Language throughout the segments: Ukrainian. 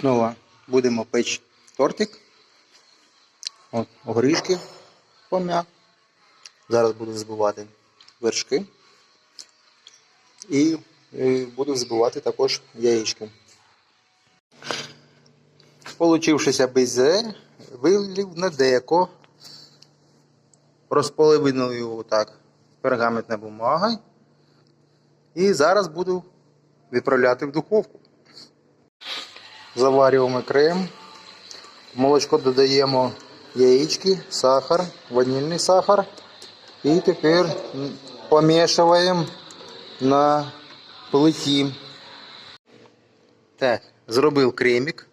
Знову будемо печь тортик. От, горішки пом'як. Зараз буду збивати вершки. І, буду збивати також яєчки. Получившися безе, вилів на деко. Розполовинив так пергаментна бумага. І зараз буду відправляти в духовку. Заварюємо крем. В молочко додаємо яєчки, сахар, ванільний сахар. І тепер помішуємо на плиті. Так, зробив кремик.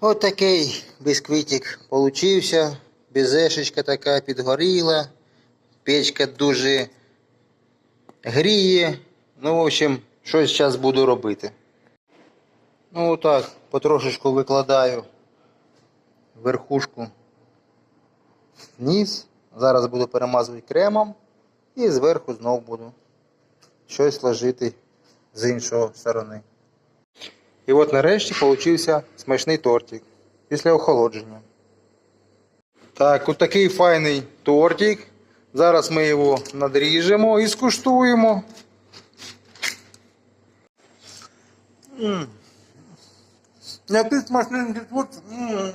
Ось такий бісквітик получився. Безешечка така підгоріла. Печка дуже гріє. Ну, в общем, щось зараз буду робити. Ну, отак, потрошечку викладаю верхушку вниз. Зараз буду перемазувати кремом і зверху знов буду щось ложити з іншої сторони. І от нарешті получився смачний тортик після охолодження. Так, от такий файний тортик. Зараз ми його надріжемо і скуштуємо. М. Який тортик. М.